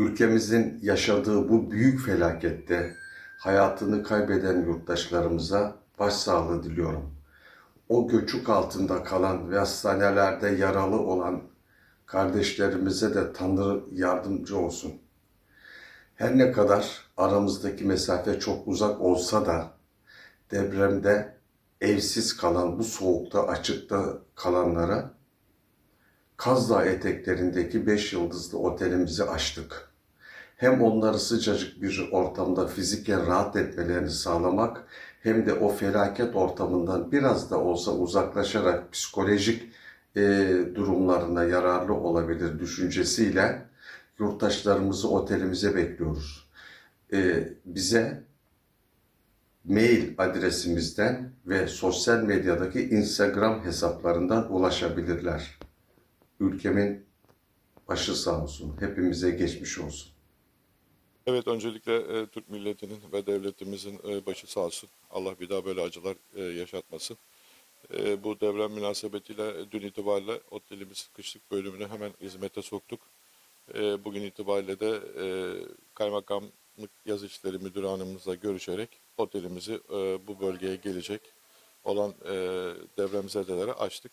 Ülkemizin yaşadığı bu büyük felakette hayatını kaybeden yurttaşlarımıza başsağlığı diliyorum. O göçük altında kalan ve hastanelerde yaralı olan kardeşlerimize de Tanrı yardımcı olsun. Her ne kadar aramızdaki mesafe çok uzak olsa da depremde evsiz kalan bu soğukta açıkta kalanlara Kaz Dağı eteklerindeki 5 yıldızlı otelimizi açtık. Hem onları sıcacık bir ortamda fiziken rahat etmelerini sağlamak hem de o felaket ortamından biraz da olsa uzaklaşarak psikolojik e, durumlarına yararlı olabilir düşüncesiyle yurttaşlarımızı otelimize bekliyoruz. E, bize mail adresimizden ve sosyal medyadaki Instagram hesaplarından ulaşabilirler. Ülkemin başı sağ olsun. Hepimize geçmiş olsun. Evet öncelikle e, Türk milletinin ve devletimizin e, başı sağ olsun. Allah bir daha böyle acılar e, yaşatmasın. E, bu deprem münasebetiyle dün itibariyle otelimiz kışlık bölümünü hemen hizmete soktuk. E, bugün itibariyle de e, kaymakamlık yaz işleri müdür hanımızla görüşerek otelimizi e, bu bölgeye gelecek olan e, depremzedelere açtık.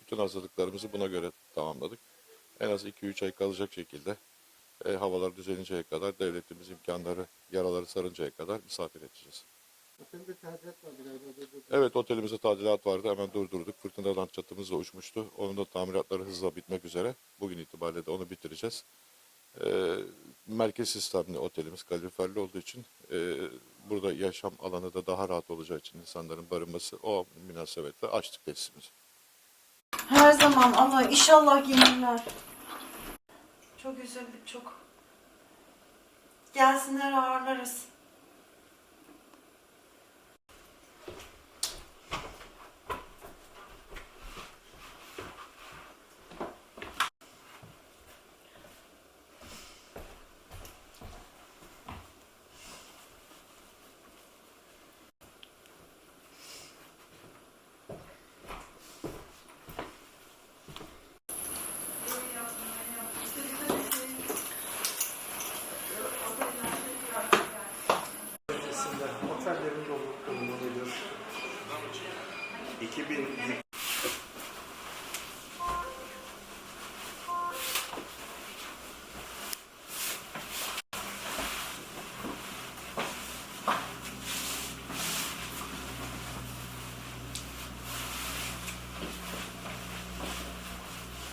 Bütün hazırlıklarımızı buna göre tamamladık. En az 2-3 ay kalacak şekilde e, havalar düzelinceye kadar devletimiz imkanları, yaraları sarıncaya kadar misafir edeceğiz. Otelde tadilat var. Evet otelimizde tadilat vardı hemen durdurduk. Fırtınadan çatımız da uçmuştu. Onun da tamiratları hızla bitmek üzere. Bugün itibariyle de onu bitireceğiz. E, merkez sistemli otelimiz kaloriferli olduğu için e, burada yaşam alanı da daha rahat olacağı için insanların barınması o münasebetle açtık tesisimizi. Her zaman Allah inşallah gelirler. Çok üzüldük çok. Gelsinler ağırlarız. 2000